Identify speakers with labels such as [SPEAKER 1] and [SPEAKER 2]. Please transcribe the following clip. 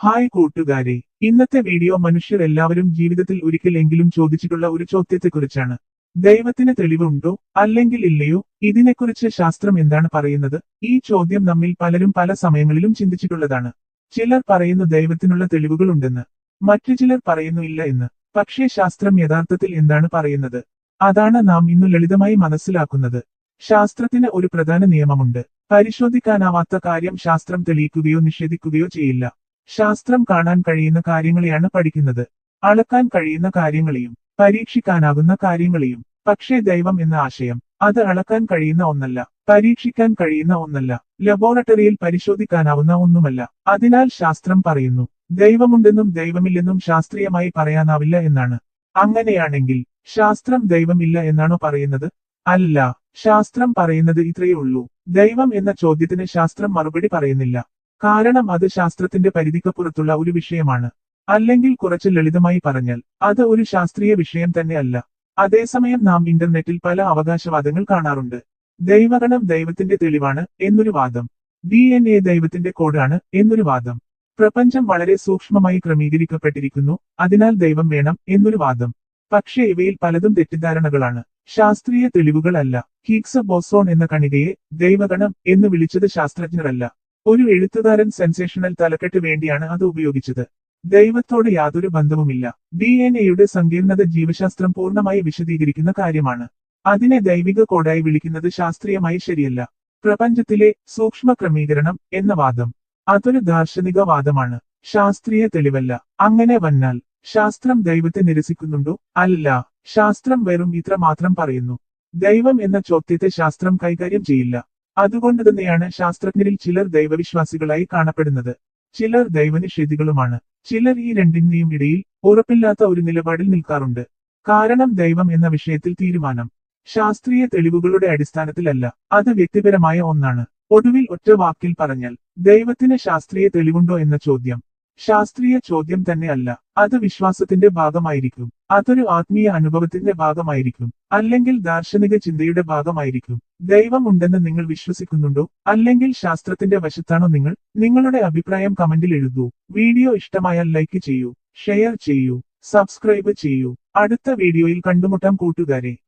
[SPEAKER 1] Hi കൂട്ടുകാരെ ഇന്നത്തെ video മനുഷ്യർ എല്ലാവരും ജീവിതത്തിൽ ഒരിക്കലെങ്കിലും ചോദിച്ചിട്ടുള്ള ഒരു ചോദ്യത്തെക്കുറിച്ചാണ്. ദൈവത്തിന് തെളിവുണ്ടോ അല്ലെങ്കിൽ ഇല്ലയോ ഇതിനെക്കുറിച്ച് ശാസ്ത്രം എന്താണ് പറയുന്നത്? ഈ ചോദ്യം നമ്മിൽ പലരും പല സമയങ്ങളിലും ചിന്തിച്ചിട്ടുള്ളതാണ്. ചിലർ പറയുന്നു ദൈവത്തിനുള്ള തെളിവുകൾ ഉണ്ടെന്ന് മറ്റു ചിലർ പറയുന്നു ഇല്ല എന്ന്. പക്ഷേ ശാസ്ത്രം യഥാർത്ഥത്തിൽ എന്താണ് പറയുന്നത്? അതാണ് നാം ഇന്നു ലളിതമായി മനസ്സിലാക്കുന്നത്. ശാസ്ത്രത്തിന് ഒരു പ്രധാന നിയമമുണ്ട്. പരിശോധിക്കാനാവാത്ത കാര്യം ശാസ്ത്രം തെളിയിക്കുകയോ നിഷേധിക്കുകയോ ചെയ്യില്ല. ശാസ്ത്രം കാണാൻ കഴിയുന്ന കാര്യങ്ങളെയാണ് പഠിക്കുന്നത്. അളക്കാൻ കഴിയുന്ന കാര്യങ്ങളെയും പരീക്ഷിക്കാനാകുന്ന കാര്യങ്ങളെയും. പക്ഷേ ദൈവം എന്ന ആശയം അത് അളക്കാൻ കഴിയുന്ന ഒന്നല്ല പരീക്ഷിക്കാൻ കഴിയുന്ന ഒന്നല്ല ലബോറട്ടറിയിൽ പരിശോധിക്കാനാവുന്ന ഒന്നുമല്ല. അതിനാൽ ശാസ്ത്രം പറയുന്നു ദൈവമുണ്ടെന്നും ദൈവമില്ലെന്നും ശാസ്ത്രീയമായി പറയാനാവില്ല എന്നാണ്. അങ്ങനെയാണെങ്കിൽ ശാസ്ത്രം ദൈവമില്ല എന്നാണോ പറയുന്നത്? അല്ല ശാസ്ത്രം പറയുന്നത് ഇത്രയേ ഉള്ളൂ. ദൈവം എന്ന ചോദ്യത്തിന് ശാസ്ത്രം മറുപടി പറയുന്നില്ല. കാരണം അത് ശാസ്ത്രത്തിന്റെ പരിധിക്കപ്പുറത്തുള്ള ഒരു വിഷയമാണ്. അല്ലെങ്കിൽ കുറച്ച് ലളിതമായി പറഞ്ഞാൽ അത് ഒരു ശാസ്ത്രീയ വിഷയം തന്നെ അല്ല അതേസമയം നാം ഇന്റർനെറ്റിൽ പല അവകാശവാദങ്ങൾ കാണാറുണ്ട്. ദൈവഗണം ദൈവത്തിന്റെ തെളിവാണ് എന്നൊരു വാദം. ഡി എൻ എ ദൈവത്തിന്റെ കോഡാണ് എന്നൊരു വാദം. പ്രപഞ്ചം വളരെ സൂക്ഷ്മമായി ക്രമീകരിക്കപ്പെട്ടിരിക്കുന്നു അതിനാൽ ദൈവം വേണം എന്നൊരു വാദം. പക്ഷേ ഇവയിൽ പലതും തെറ്റിദ്ധാരണകളാണ്. ശാസ്ത്രീയ തെളിവുകളല്ല. ഹീഗ്സ് ബോസോൺ എന്ന കണികയെ ദൈവഗണം എന്ന് വിളിച്ചത് ശാസ്ത്രജ്ഞരല്ല. ഒരു എഴുത്തുകാരൻ സെൻസേഷണൽ തലക്കെട്ട് വേണ്ടിയാണ് അത് ഉപയോഗിച്ചത്. ദൈവത്തോട് യാതൊരു ബന്ധവുമില്ല. ഡി എൻ എയുടെ സങ്കീർണത ജീവശാസ്ത്രം പൂർണമായി വിശദീകരിക്കുന്ന കാര്യമാണ്. അതിനെ ദൈവിക കോഡായി വിളിക്കുന്നത് ശാസ്ത്രീയമായി ശരിയല്ല. പ്രപഞ്ചത്തിലെ സൂക്ഷ്മ ക്രമീകരണം എന്ന വാദം അതൊരു ദാർശനിക വാദമാണ്. ശാസ്ത്രീയ തെളിവല്ല. അങ്ങനെ വന്നാൽ ശാസ്ത്രം ദൈവത്തെ നിരസിക്കുന്നുണ്ടോ? അല്ല. ശാസ്ത്രം വെറും ഇത്ര മാത്രം പറയുന്നു. ദൈവം എന്ന ചോദ്യത്തെ ശാസ്ത്രം കൈകാര്യം ചെയ്യില്ല. അതുകൊണ്ട് തന്നെയാണ് ശാസ്ത്രജ്ഞരിൽ ചിലർ ദൈവവിശ്വാസികളായി കാണപ്പെടുന്നത്. ചിലർ ദൈവനിഷേധികളുമാണ്. ചിലർ ഈ രണ്ടിന്റെയും ഇടയിൽ ഉറപ്പില്ലാത്ത ഒരു നിലപാടിൽ നിൽക്കാറുണ്ട്. കാരണം ദൈവം എന്ന വിഷയത്തിൽ തീരുമാനം ശാസ്ത്രീയ തെളിവുകളുടെ അടിസ്ഥാനത്തിലല്ല അത് വ്യക്തിപരമായ ഒന്നാണ്. ഒടുവിൽ ഒറ്റ വാക്കിൽ പറഞ്ഞാൽ ദൈവത്തിന് ശാസ്ത്രീയ തെളിവുണ്ടോ എന്ന ചോദ്യം. ശാസ്ത്രീയ ചോദ്യം തന്നെ അല്ല അത് വിശ്വാസത്തിന്റെ ഭാഗമായിരിക്കും അതൊരു ആത്മീയ അനുഭവത്തിന്റെ ഭാഗമായിരിക്കും അല്ലെങ്കിൽ ദാർശനിക ചിന്തയുടെ ഭാഗമായിരിക്കും. ദൈവം ഉണ്ടെന്ന് നിങ്ങൾ വിശ്വസിക്കുന്നുണ്ടോ? അല്ലെങ്കിൽ ശാസ്ത്രത്തിന്റെ വശത്താണോ നിങ്ങൾ? നിങ്ങളുടെ അഭിപ്രായം കമന്റിൽ എഴുതൂ. വീഡിയോ ഇഷ്ടമായാൽ ലൈക്ക് ചെയ്യൂ ഷെയർ ചെയ്യൂ സബ്സ്ക്രൈബ് ചെയ്യൂ. അടുത്ത വീഡിയോയിൽ കണ്ടുമുട്ടാം കൂട്ടുകാരെ.